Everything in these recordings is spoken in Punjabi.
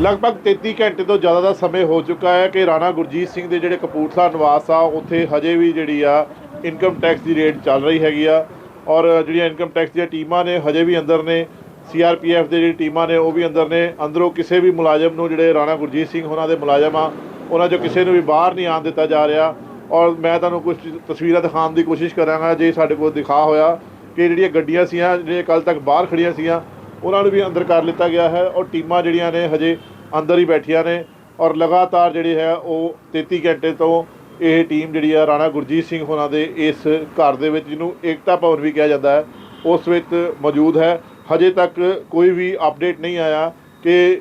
ਲਗਭਗ 33 ਘੰਟੇ ਤੋਂ ਜ਼ਿਆਦਾ ਦਾ ਸਮੇਂ ਹੋ ਚੁੱਕਾ ਹੈ ਕਿ ਰਾਣਾ ਗੁਰਜੀਤ ਸਿੰਘ ਦੇ ਜਿਹੜੇ ਕਪੂਰਥਲਾ ਨਿਵਾਸ ਆ, ਉੱਥੇ ਹਜੇ ਵੀ ਜਿਹੜੀ ਆ ਇਨਕਮ ਟੈਕਸ ਦੀ ਰੇਡ ਚੱਲ ਰਹੀ ਹੈਗੀ ਆ। ਔਰ ਜਿਹੜੀਆਂ ਇਨਕਮ ਟੈਕਸ ਦੀਆਂ ਟੀਮਾਂ ਨੇ, ਹਜੇ ਵੀ ਅੰਦਰ ਨੇ ਸੀਆਰਪੀਐਫ ਦੇ ਜਿਹੜੀ ਟੀਮਾਂ ਨੇ, ਉਹ ਵੀ ਅੰਦਰ ਨੇ। ਅੰਦਰੋਂ ਕਿਸੇ ਵੀ ਮੁਲਾਜ਼ਮ ਨੂੰ ਜਿਹੜੇ ਰਾਣਾ ਗੁਰਜੀਤ ਸਿੰਘ ਉਹਨਾਂ ਦੇ ਮੁਲਾਜ਼ਮ ਆ, ਉਹਨਾਂ 'ਚੋਂ ਕਿਸੇ ਨੂੰ ਵੀ ਬਾਹਰ ਨਹੀਂ ਆਉਣ ਦਿੱਤਾ ਜਾ ਰਿਹਾ। ਔਰ ਮੈਂ ਤੁਹਾਨੂੰ ਕੁਝ ਤਸਵੀਰਾਂ ਦਿਖਾਉਣ ਦੀ ਕੋਸ਼ਿਸ਼ ਕਰਾਂਗਾ, ਜੇ ਸਾਡੇ ਕੋਲ ਦਿਖਾ ਹੋਇਆ ਕਿ ਜਿਹੜੀਆਂ ਗੱਡੀਆਂ ਸੀਆਂ, ਜਿਹੜੀਆਂ ਕੱਲ ਤੱਕ ਬਾਹਰ ਖੜੀਆਂ ਸੀਆਂ, ਉਹਨਾਂ ਨੂੰ ਵੀ ਅੰਦਰ ਕਰ ਲਿੱਤਾ ਗਿਆ ਹੈ। ਔਰ ਟੀਮਾਂ ਜਿਹੜੀਆਂ ਨੇ, ਹਜੇ ਅੰਦਰ ਹੀ ਬੈਠੀਆਂ ਨੇ ਔਰ ਲਗਾਤਾਰ ਜਿਹੜੀ ਹੈ ਉਹ 33 ਘੰਟੇ ਤੋਂ ਇਹ ਟੀਮ ਜਿਹੜੀ ਆ ਰਾਣਾ ਗੁਰਜੀਤ ਸਿੰਘ ਹੋਣਾ ਦੇ ਇਸ ਘਰ ਦੇ ਵਿੱਚ, ਜਿਹਨੂੰ ਏਕਤਾ ਭਵਨ ਵੀ ਕਿਹਾ ਜਾਂਦਾ ਹੈ, ਉਸ ਵਿੱਚ ਮੌਜੂਦ ਹੈ। ਹਜੇ ਤੱਕ ਕੋਈ ਵੀ ਅਪਡੇਟ ਨਹੀਂ ਆਇਆ ਕਿ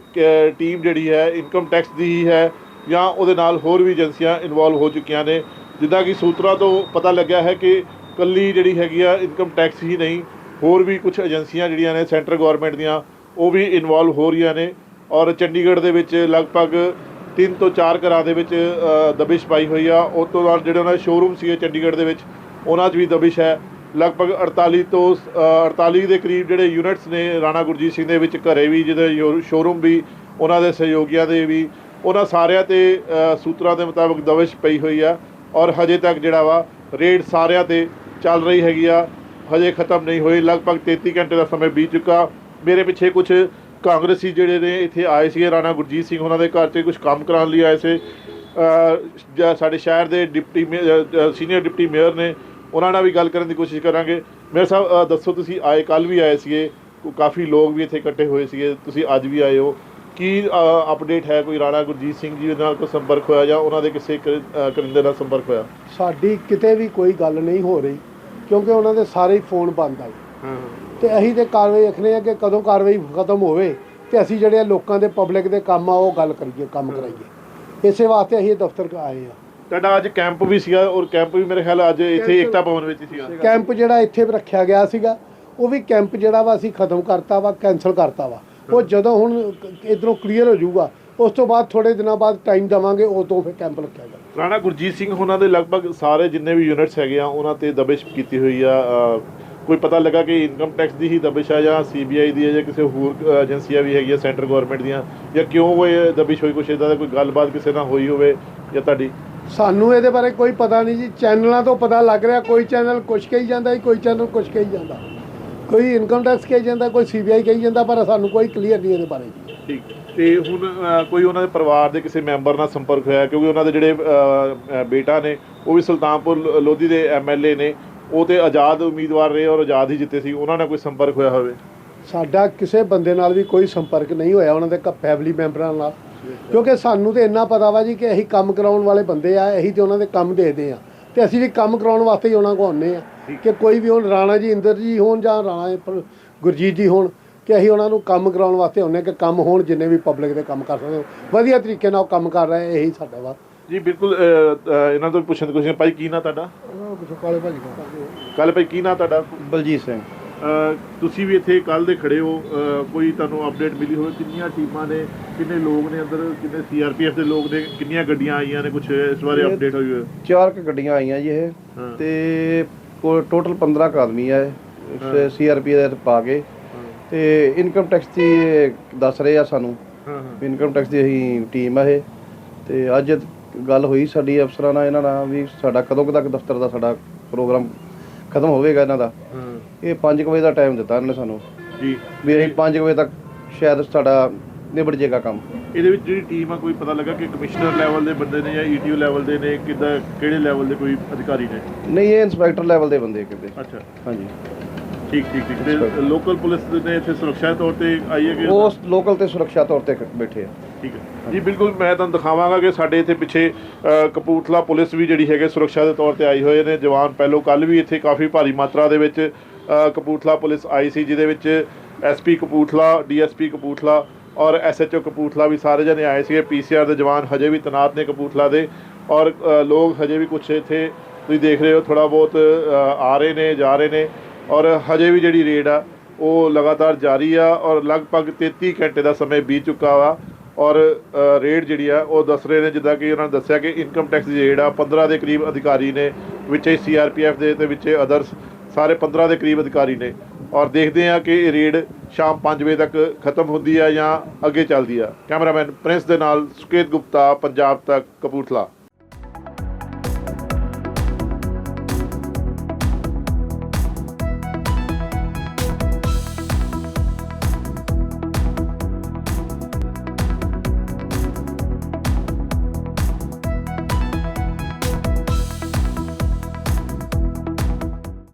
ਟੀਮ ਜਿਹੜੀ ਹੈ ਇਨਕਮ ਟੈਕਸ ਦੀ ਹੀ ਹੈ ਜਾਂ ਉਹਦੇ ਨਾਲ ਹੋਰ ਵੀ ਏਜੰਸੀਆਂ ਇਨਵੋਲਵ ਹੋ ਚੁੱਕੀਆਂ ਨੇ। ਜਿੱਦਾਂ ਕਿ ਸੂਤਰਾਂ ਤੋਂ ਪਤਾ ਲੱਗਿਆ ਹੈ ਕਿ ਕੱਲੀ ਜਿਹੜੀ ਹੈਗੀ ਆ ਇਨਕਮ ਟੈਕਸ ਹੀ ਨਹੀਂ, ਹੋਰ ਵੀ ਕੁਝ ਏਜੰਸੀਆਂ ਜਿਹੜੀਆਂ ਨੇ ਸੈਂਟਰ ਗਵਰਨਮੈਂਟ ਦੀਆਂ, ਉਹ ਵੀ ਇਨਵੋਲਵ ਹੋ ਰਹੀਆਂ ਨੇ। ਔਰ ਚੰਡੀਗੜ੍ਹ ਦੇ ਵਿੱਚ ਲਗਭਗ ਤਿੰਨ ਤੋਂ ਚਾਰ ਘਰਾਂ ਦੇ ਵਿੱਚ ਦਬਿਸ਼ ਪਾਈ ਹੋਈ ਆ। ਉਸ ਤੋਂ ਬਾਅਦ ਜਿਹੜੇ ਉਹਨਾਂ ਦੇ ਸ਼ੋਰੂਮ ਸੀਗੇ ਚੰਡੀਗੜ੍ਹ ਦੇ ਵਿੱਚ ਉਹਨਾਂ 'ਚ ਵੀ ਦਬਿਸ਼ ਹੈ। ਲਗਭਗ 48 ਤੋਂ ਅ, 48 ਦੇ ਕਰੀਬ ਜਿਹੜੇ ਯੂਨਿਟਸ ਨੇ ਰਾਣਾ ਗੁਰਜੀਤ ਸਿੰਘ ਦੇ ਵਿੱਚ ਘਰੇ ਵੀ ਜਿਹਦੇ ਸ਼ੋਰੂਮ ਵੀ ਉਹਨਾਂ ਦੇ ਸਹਿਯੋਗੀਆਂ ਦੇ ਵੀ ਉਹਨਾਂ ਸਾਰਿਆਂ ਤੇ ਸੂਤਰਾਂ ਦੇ ਮੁਤਾਬਕ ਦਬਿਸ਼ ਪਈ ਹੋਈ ਆ। ਔਰ ਹਜੇ ਤੱਕ ਜਿਹੜਾ ਵਾ ਰੇਡ ਸਾਰਿਆਂ ਤੇ ਚੱਲ ਰਹੀ ਹੈਗੀ ਆ। ਹਜੇ ਖਤਮ ਨਹੀਂ ਹੋਈ। ਲਗਭਗ 33 ਘੰਟੇ ਦਾ ਸਮਾਂ ਬੀਤ ਚੁੱਕਾ। ਮੇਰੇ ਪਿੱਛੇ ਕੁਝ ਕਾਂਗਰਸੀ ਜਿਹੜੇ ਨੇ ਇੱਥੇ ਆਏ ਸੀਗੇ ਰਾਣਾ ਗੁਰਜੀਤ ਸਿੰਘ ਉਹਨਾਂ ਦੇ ਘਰ 'ਚ ਕੁਝ ਕੰਮ ਕਰਾਉਣ ਲਈ ਆਏ ਸੀ। ਸਾਡੇ ਸ਼ਹਿਰ ਦੇ ਡਿਪਟੀ ਸੀਨੀਅਰ ਡਿਪਟੀ ਮੇਅਰ ਨੇ ਉਹਨਾਂ ਨਾਲ ਵੀ ਗੱਲ ਕਰਨ ਦੀ ਕੋਸ਼ਿਸ਼ ਕਰਾਂਗੇ। ਮੇਅਰ ਸਾਹਿਬ ਦੱਸੋ ਤੁਸੀਂ ਆਏ ਕੱਲ ਵੀ ਆਏ ਸੀਗੇ ਕੋ- ਕਾਫੀ ਲੋਕ ਵੀ ਇੱਥੇ ਇਕੱਠੇ ਹੋਏ ਸੀਗੇ ਤੁਸੀਂ ਅੱਜ ਵੀ ਆਏ ਹੋ। ਕੀ ਅਪਡੇਟ ਹੈ ਕੋਈ ਰਾਣਾ ਗੁਰਜੀਤ ਸਿੰਘ ਜੀ ਨਾਲ ਕੋਈ ਸੰਪਰਕ ਹੋਇਆ ਜਾਂ ਉਹਨਾਂ ਦੇ ਕਿਸੇ ਕਰਿੰਦੇ ਨਾਲ ਸੰਪਰਕ ਹੋਇਆ? ਸਾਡੀ ਕਿਤੇ ਵੀ ਕੋਈ ਗੱਲ ਨਹੀਂ ਹੋ ਰਹੀ ਕਿਉਂਕਿ ਉਹਨਾਂ ਦੇ ਸਾਰੇ ਹੀ ਫੋਨ ਬੰਦ ਆ। ਹਾਂ। ਤੇ ਅਸੀਂ ਤੇ ਕਾਰਵਾਈ ਰੱਖਨੇ ਆ ਕਿ ਕਦੋਂ ਕਾਰਵਾਈ ਖਤਮ ਹੋਵੇ ਤੇ ਅਸੀਂ ਜਿਹੜੇ ਲੋਕਾਂ ਦੇ ਪਬਲਿਕ ਦੇ ਕੰਮ ਆ ਉਹ ਗੱਲ ਕਰੀਏ ਕੰਮ ਕਰਾਈਏ। ਇਸੇ ਵਾਸਤੇ ਅਸੀਂ ਇਹ ਦਫ਼ਤਰ ਆਏ ਆ ਤੁਹਾਡਾ ਅੱਜ ਕੈਂਪ ਵੀ ਸੀਗਾ ਔਰ ਕੈਂਪ ਵੀ ਮੇਰੇ ਖਿਆਲ ਅੱਜ ਇੱਥੇ ਏਕਤਾ ਭਵਨ ਵਿੱਚ ਸੀਗਾ। ਕੈਂਪ ਜਿਹੜਾ ਇੱਥੇ ਰੱਖਿਆ ਗਿਆ ਸੀਗਾ ਉਹ ਵੀ ਕੈਂਪ ਜਿਹੜਾ ਵਾ ਅਸੀਂ ਖਤਮ ਕਰਤਾ ਵਾ ਕੈਨਸਲ ਕਰਤਾ ਵਾ। ਉਹ ਜਦੋਂ ਹੁਣ ਇਧਰੋਂ ਕਲੀਅਰ ਹੋ ਜਾਊਗਾ ਉਸ ਤੋਂ ਬਾਅਦ ਥੋੜੇ ਦਿਨਾਂ ਬਾਅਦ ਟਾਈਮ ਦੇਵਾਂਗੇ ਉਦੋਂ ਫਿਰ ਕੈਂਪ ਰੱਖਿਆ ਜਾਊਗਾ ਰਾਣਾ ਗੁਰਜੀਤ ਸਿੰਘ ਉਹਨਾਂ ਦੇ ਲਗਭਗ ਸਾਰੇ ਜਿੰਨੇ ਵੀ ਯੂਨਿਟਸ ਹੈਗੇ ਆ ਉਹਨਾਂ ਤੇ ਦਬਿਸ਼ ਕੀਤੀ ਹੋਈ ਆ ਕੋਈ ਪਤਾ ਲੱਗਾ ਕਿ ਇਨਕਮ ਟੈਕਸ ਦੀ ਹੀ ਦਬਿਸ਼ ਆ ਜਾਂ ਸੀਬੀਆਈ ਦੀ ਹੈ ਜਾਂ ਕਿਸੇ ਹੋਰ ਏਜੰਸੀਆਂ ਵੀ ਹੈਗੀਆਂ ਸੈਂਟਰ ਗਵਰਨਮੈਂਟ ਦੀਆਂ ਜਾਂ ਕਿਉਂ ਉਹ ਦਬਿਸ਼ ਹੋਈ ਕੁਛ ਇਦਾਂ ਦਾ ਕੋਈ ਗੱਲਬਾਤ ਕਿਸੇ ਨਾਲ ਹੋਈ ਹੋਵੇ ਜਾਂ ਤੁਹਾਡੀ? ਸਾਨੂੰ ਇਹਦੇ ਬਾਰੇ ਕੋਈ ਪਤਾ ਨਹੀਂ ਜੀ। ਚੈਨਲਾਂ ਤੋਂ ਪਤਾ ਲੱਗ ਰਿਹਾ ਕੋਈ ਚੈਨਲ ਕੁਛ ਕਹੀ ਜਾਂਦਾ ਕੋਈ ਚੈਨਲ ਕੁਛ ਕਹੀ ਜਾਂਦਾ। ਕੋਈ ਇਨਕਮ ਟੈਕਸ ਕਹੀ ਜਾਂਦਾ ਕੋਈ ਸੀਬੀਆਈ ਕਹੀ ਜਾਂਦਾ ਪਰ ਸਾਨੂੰ ਕੋਈ ਕਲੀਅਰ ਨਹੀਂ ਇਹਦੇ ਬਾਰੇ ਠੀਕ। ਤੇ ਹੁਣ ਕੋਈ ਉਹਨਾਂ ਦੇ ਪਰਿਵਾਰ ਦੇ ਕਿਸੇ ਮੈਂਬਰ ਨਾਲ ਸੰਪਰਕ ਹੋਇਆ ਕਿਉਂਕਿ ਉਹਨਾਂ ਦੇ ਜਿਹੜੇ ਬੇਟਾ ਨੇ ਉਹ ਵੀ ਸੁਲਤਾਨਪੁਰ ਲੋਧੀ ਦੇ ਐਮਐਲਏ ਨੇ। ਉਹ ਤੇ ਆਜ਼ਾਦ ਉਮੀਦਵਾਰ ਰਹੇ ਔਰ ਆਜ਼ਾਦ ਹੀ ਜਿੱਤੇ ਸੀ ਉਹਨਾਂ ਨਾਲ ਕੋਈ ਸੰਪਰਕ ਹੋਇਆ ਹੋਵੇ? ਸਾਡਾ ਕਿਸੇ ਬੰਦੇ ਨਾਲ ਵੀ ਕੋਈ ਸੰਪਰਕ ਨਹੀਂ ਹੋਇਆ ਉਹਨਾਂ ਦੇ ਫੈਮਿਲੀ ਮੈਂਬਰਾਂ ਨਾਲ। ਕਿਉਂਕਿ ਸਾਨੂੰ ਤੇ ਇੰਨਾ ਪਤਾ ਵਾ ਜੀ ਕਿ ਅਸੀਂ ਕੰਮ ਕਰਾਉਣ ਵਾਲੇ ਬੰਦੇ ਆ ਅਸੀਂ ਤੇ ਉਹਨਾਂ ਦੇ ਕੰਮ ਦੇਖਦੇ ਆ। ਤੇ ਅਸੀਂ ਵੀ ਕੰਮ ਕਰਾਉਣ ਵਾਸਤੇ ਹੀ ਉਹਨਾਂ ਕੋਲ ਆਉਂਦੇ ਆ। ਕਿ ਕੋਈ ਵੀ ਹੁਣ ਰਾਣਾ ਜੀ ਇੰਦਰ ਜੀ ਹੋਣ ਜਾਂ ਰਾਣਾ ਗੁਰਜੀਤ ਜੀ ਹੋਣ ਕਿ ਅਸੀਂ ਉਹਨਾਂ ਨੂੰ ਕੰਮ ਕਰਾਉਣ ਵਾਸਤੇ ਆਉਂਦੇ ਕਿ ਕੰਮ ਹੋਣ ਜਿੰਨੇ ਵੀ ਪਬਲਿਕ ਦੇ ਕੰਮ ਕਰ ਸਕਦੇ ਹੋ ਵਧੀਆ ਤਰੀਕੇ ਨਾਲ ਉਹ ਕੰਮ ਕਰ ਰਹੇ ਇਹੀ ਸਾਡਾ ਵਾ। ਜੀ ਬਿਲਕੁਲ ਅ, ਅ, ਇਹਨਾਂ ਤੋਂ ਵੀ ਪੁੱਛਣ ਦੀ ਕੋਸ਼ਿਸ਼ ਭਾਈ ਕੀ ਨਾਂ ਤੁਹਾਡਾ? ਕਾਲੇ ਭਾਜੀ ਕੱਲ। ਭਾਈ ਕੀ ਨਾਂ ਤੁਹਾਡਾ? ਬਲਜੀਤ ਸਿੰਘ। ਅ, ਤੁਸੀਂ ਵੀ ਇੱਥੇ ਕੱਲ ਦੇ ਖੜੇ ਹੋ। ਅ, ਕੋਈ ਤੁਹਾਨੂੰ ਅਪਡੇਟ ਮਿਲੀ ਹੋਵੇ? ਕਿੰਨੀਆਂ ਟੀਮਾਂ ਨੇ? ਕਿੰਨੇ ਲੋਕ ਨੇ ਅੰਦਰ? ਕਿੰਨੇ ਸੀਆਰਪੀਐਫ ਦੇ ਲੋਕ ਨੇ? ਕਿੰਨੀਆਂ ਗੱਡੀਆਂ ਆਈਆਂ ਨੇ? ਕੁਝ ਇਸ ਬਾਰੇ ਇਹ- ਅਪਡੇਟ ਹੋਈ ਹੋਵੇ। ਚਾਰ ਕ ਗੱਡੀਆਂ ਆਈਆਂ ਜੀ ਇਹ। ਹਾਂ। ਤੇ ਟੋਟਲ 15 ਕੁ ਆਦਮੀ ਆ ਹਾਂ। ਸੀਆਰਪੀ ਦੇ ਪਾ ਕੇ। ਤੇ ਇਨਕਮ ਟੈਕਸ ਦੀ ਇਹ ਦੱਸ ਰਹੇ ਆ ਸਾਨੂੰ। ਹਾਂ ਹਾਂ। ਇਨਕਮ ਟੈਕਸ ਦੀ ਅਸੀਂ ਟੀਮ ਆ ਇਹ। ਤੇ ਅੱਜ ਗੱਲ ਹੋਈ ਸਾਡੀ ਅਫਸਰਾਂ ਨਾਲ ਇਹਨਾਂ ਨਾਲ ਵੀ ਸਾਡਾ ਕਦੋਂ ਕੁ ਤੱਕ ਦਫ਼ਤਰ ਦਾ ਸਾਡਾ ਪ੍ਰੋਗਰਾਮ ਖਤਮ ਹੋਵੇਗਾ ਇਹਨਾਂ ਦਾ। ਹਾਂ। ਇਹ 5 ਵਜੇ ਦਾ ਟਾਈਮ ਦਿੱਤਾ ਇਹਨਾਂ ਨੇ ਸਾਨੂੰ। ਜੀ। ਵੀ ਅਸੀਂ 5 ਵਜੇ ਤੱਕ ਸ਼ਾਇਦ ਸਾਡਾ ਨਿਬੜ ਜਾਏਗਾ ਕੰਮ। ਇਹਦੇ ਵਿੱਚ ਜਿਹੜੀ ਟੀਮ ਆ ਕੋਈ ਪਤਾ ਲੱਗਾ ਕਿ ਕਮਿਸ਼ਨਰ ਲੈਵਲ ਦੇ ਬੰਦੇ ਨੇ ਜਾਂ ਈਟੀਓ ਲੈਵਲ ਦੇ ਨੇ ਕਿੱਦਾਂ ਕਿਹੜੇ ਲੈਵਲ ਦੇ ਕੋਈ ਅਧਿਕਾਰੀ ਨੇ? ਨਹੀਂ ਇਹ ਇਨਸਪੈਕਟਰ ਲੈਵਲ ਦੇ ਬੰਦੇ ਕਹਿੰਦੇ ਅੱਛਾ। ਹਾਂਜੀ। ਠੀਕ ਠੀਕ ਠੀਕ। ਤੇ ਲੋਕਲ ਪੁਲਿਸ ਨੇ ਇੱਥੇ ਸੁਰੱਖਿਆ ਤੌਰ ਤੇ ਆਈ ਹੈ ਕਿ ਉਹ ਲੋਕਲ ਤੇ ਸੁਰੱਖਿਆ ਤੌਰ ਤੇ ਬੈਠੇ ਆ। ਠੀਕ ਹੈ। ਜੀ ਬਿਲਕੁਲ ਮੈਂ ਤੁਹਾਨੂੰ ਦਿਖਾਵਾਂਗਾ ਕਿ ਸਾਡੇ ਇੱਥੇ ਪਿੱਛੇ ਕਪੂਰਥਲਾ ਪੁਲਿਸ ਵੀ ਜਿਹੜੀ ਹੈਗੇ ਸੁਰੱਖਿਆ ਦੇ ਤੌਰ ਤੇ ਆਈ ਹੋਏ ਨੇ। ਜਵਾਨ ਪਹਿਲੋਂ ਕੱਲ ਵੀ ਇੱਥੇ ਕਾਫੀ ਭਾਰੀ ਮਾਤਰਾ ਦੇ ਵਿੱਚ ਅ, ਕਪੂਰਥਲਾ ਪੁਲਿਸ ਆਈ ਸੀ ਜਿਹਦੇ ਵਿੱਚ ਐਸਪੀ ਕਪੂਰਥਲਾ ਡੀਐਸਪੀ ਕਪੂਰਥਲਾ ਔਰ ਐਸਐਚਓ ਕਪੂਰਥਲਾ ਵੀ ਸਾਰੇ ਜਣੇ ਆਏ ਸੀਗੇ। ਪੀਸੀਆਰ ਦੇ ਜਵਾਨ ਹਜੇ ਵੀ ਤੈਨਾਤ ਨੇ ਕਪੂਰਥਲਾ ਦੇ ਔਰ ਲੋਕ ਹਜੇ ਵੀ ਕੁਛ ਇੱਥੇ ਤੁਸੀਂ ਦੇਖ ਰਹੇ ਹੋ ਥੋੜਾ ਬਹੁਤ ਆ ਰਹੇ ਨੇ ਜਾ ਰਹੇ ਨੇ ਔਰ ਹਜੇ ਵੀ ਜਿਹੜੀ ਰੇਡ ਆ ਉਹ ਲਗਾਤਾਰ ਜਾਰੀ ਆ ਔਰ ਲਗਭਗ 33 ਘੰਟੇ ਦਾ ਸਮੇਂ ਬੀਤ ਚੁੱਕਾ ਵਾ। ਔਰ ਰੇਟ ਜਿਹੜੀ ਆ, ਉਹ ਦੱਸ ਰਹੇ ਨੇ, ਜਿੱਦਾਂ ਕਿ ਉਹਨਾਂ ਨੇ ਦੱਸਿਆ ਕਿ ਇਨਕਮ ਟੈਕਸ ਦੀ ਰੇਡ ਆ 15 ਦੇ ਕਰੀਬ ਅਧਿਕਾਰੀ ਨੇ, ਵਿੱਚ ਹੀ ਸੀਆਰਪੀਐਫ ਦੇ ਤੇ ਵਿੱਚ ਅਦਰਸ ਸਾਰੇ 15 ਦੇ ਕਰੀਬ ਅਧਿਕਾਰੀ ਨੇ। ਔਰ ਦੇਖਦੇ ਹਾਂ ਕਿ ਇਹ ਰੇਡ ਸ਼ਾਮ 5 ਵਜੇ ਤੱਕ ਖਤਮ ਹੁੰਦੀ ਆ ਜਾਂ ਅੱਗੇ ਚੱਲਦੀ ਆ। ਕੈਮਰਾਮੈਨ ਪ੍ਰਿੰਸ ਦੇ ਨਾਲ ਸੁਕੇਤ ਗੁਪਤਾ, ਪੰਜਾਬ ਤੱਕ ਕਪੂਰਥਲਾ।